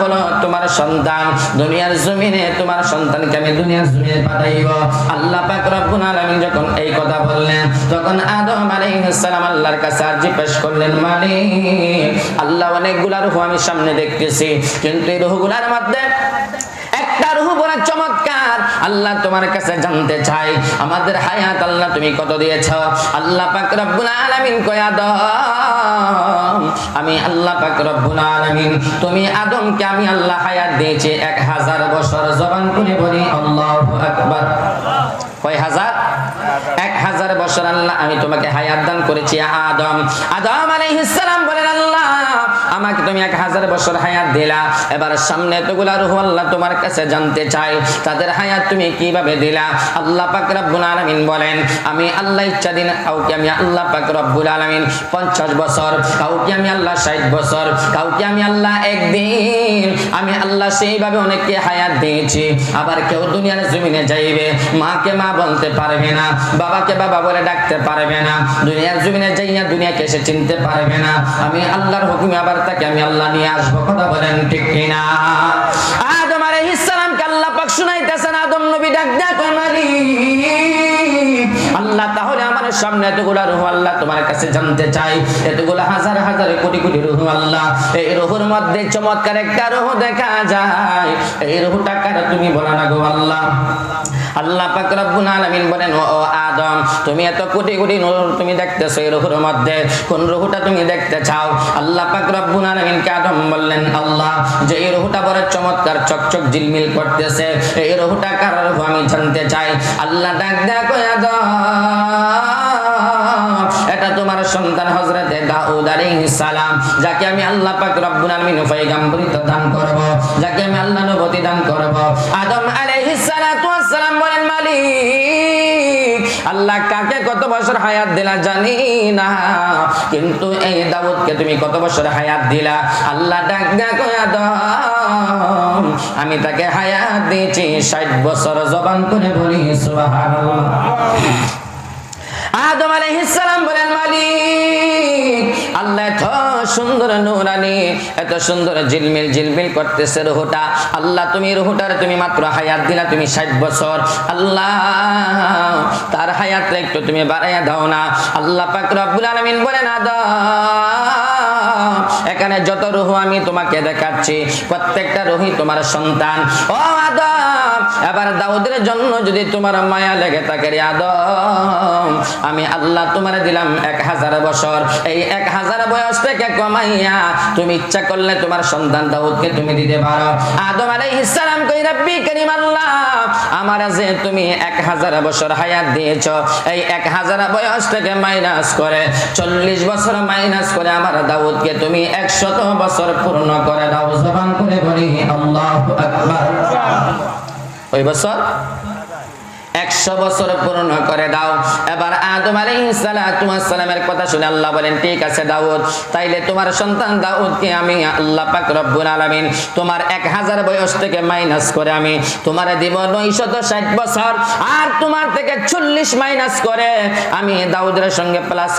হলো তোমার সন্তান। দুনিয়ার জমিনে তোমার সন্তানকে আমি দুনিয়ার জমিনে পাঠাইব। আল্লাহ যখন এই কথা বললেন, তখন আদম আল্লাহর কাছে পেশ করলেন আল্লাহ অনেকগুলা রূহ আমি সামনে দেখতেছি। কিন্তু এই রূহগুলার মধ্যে একটা রূহ বড় চমৎকার। আল্লাহ তোমার কাছে জানতে চাই, আমাদের হায়াত আল্লাহ তুমি কত দিয়েছ? আল্লাহ পাক রব্বুল আলামিন কয় আমি আল্লাহ পাক রব্বুল আলামিন, তুমি আদমকে আমি আল্লাহ হায়াত দিয়েছি এক হাজার বছর জবান করে বলি, আল্লাহু আকবার। কয় হাজার? এক হাজার বছর আল্লাহ আমি তোমাকে হায়াত দান করেছি, আদম। আদম আলাইহিস সালাম বলেন, আল্লাহ আমাকে তুমি এক হাজার বছর হায়াত দিলা। এবার সামনে এতগুলা রুহ আল্লাহ তোমার কাছে জানতে চাই তাদের হায়াত তুমি কীভাবে দিলা? আল্লাহ পাক রব্বুল আলামিন বলেন, আমি আল্লাহ ইচ্ছা দিন কাউকে আমি আল্লাহ পাক রব্বুল আলামিন পঞ্চাশ বছর, কাউকে আমি আল্লাহ ষাট বছর, কাউকে আমি আল্লাহ একদিন, আমি আল্লাহ সেইভাবে অনেককে হায়াত দিয়েছি। আবার কেউ দুনিয়ার জমিনে যাইবে, মাকে মা বলতে পারবে না, বাবাকে বাবা বলে ডাকতে পারবে না, দুনিয়ার জমিনে যাইয়া দুনিয়াকে সে চিনতে পারবে না। আমি আল্লাহর হুকুমে আবার তাকে আমি আল্লাহ নিয়ে আসব, কথা বলেন ঠিক কিনা? আদম আলাইহিস সালামকে আল্লাহ পাক শুনাইতেছেন সামনে এতগুলা রুহ আল্লাহ তোমার কাছে জানতে চাই। এতগুলা হাজার হাজার কোটি কোটি রুহ আল্লাহ। এই রুহুর মধ্যে চমৎকার একটা রুহ দেখা যায়। এই রুহটা কার তুমি বলা না গো আল্লাহ? আল্লাহ পাক রব্বুল আলামিন বলেন, ও আদম, তুমি এত কোটি কোটি নূর তুমি দেখতেছো এই রুহুর মধ্যে। কোন রুহুটা তুমি দেখতে চাও? আল্লাহ পাক রব্বুল আলামিন কে আদম বললেন, আল্লাহ, যে এই রুহুটা বড় চমৎকার, চকচক ঝিলমিল করতেছে। এই রুহুটা কার রুহ আমি জানতে চাই? আল্লাহ ডাক কই আদম এটা তোমার সন্তান হযরতে দাউদ আলাইহিস সালাম, যাকে আমি আল্লাহ পাক রব্বুল আলামিন পয়গম্বরিত দান করব, যাকে আমি আল্লাহ নবুয়তি দান করব। আদম আলাইহিস সালাতু ওয়াস সালাম বলেন, মালিক, আল্লাহ কাকে কত বছর হায়াত দিলা জানি না, কিন্তু এই দাউদকে তুমি কত বছর হায়াত দিলা? আল্লাহ ডাক কই আদম, আমি তাকে হায়াত দিয়েছি 60 বছর জবান করে বলি, সুবহানাল্লাহ। আদম আলাইহিসসালাম বলেন, মালিক, আল্লাহ এত সুন্দর নুরানি, এত সুন্দর ঝিলমিল ঝিলমিল করতেছে রুহটা। আল্লাহ তুমি রুহটার তুমি মাত্র হায়াত দিলা, তুমি 60 বছর। আল্লাহ, তার হায়াত একটু তুমি বাড়াইয়া দাও না। আল্লাহ পাক রব্বুল আলামিন বলেন, আদম এখানে যত রুহু আমি তোমাকে দেখাচ্ছি, প্রত্যেকটা রুহি তোমার সন্তান। ও আদম, এবার দাউদের জন্য যদি তোমার মায়া লেগে থাকে রে আদম, আমি আল্লাহ তোমার দিলাম এক হাজার বছর। এই এক হাজার বয়স থেকে কমাইয়া তুমি ইচ্ছা করলে তোমার সন্তান দাউদকে তুমি দিতে পারো। আদম আলাইহিস সালাম আমার যে তুমি এক হাজার বছর হায়াত দিয়েছ, এই এক হাজার বয়স থেকে মাইনাস করে চল্লিশ বছর মাইনাস করে আমার দাউদকে তুমি একশত বছর পূর্ণ করে দাও। জবান করে বলি, আল্লাহ আকবার। ওই বছর একশো বছর পূর্ণ করে দাও। এবার আদম সালামের কথা শুনে আল্লাহ বলেন, ঠিক আছে দাউদ, তাইলে তোমার সন্তান দাউদকে আমি আল্লাহ পাক রব্বুল আলামিন তোমার এক হাজার বয়স থেকে মাইনাস করে আমি তোমার দিব নয়শত ষাট বছর, আর তোমার থেকে চল্লিশ মাইনাস করে আমি দাউদের সঙ্গে প্লাস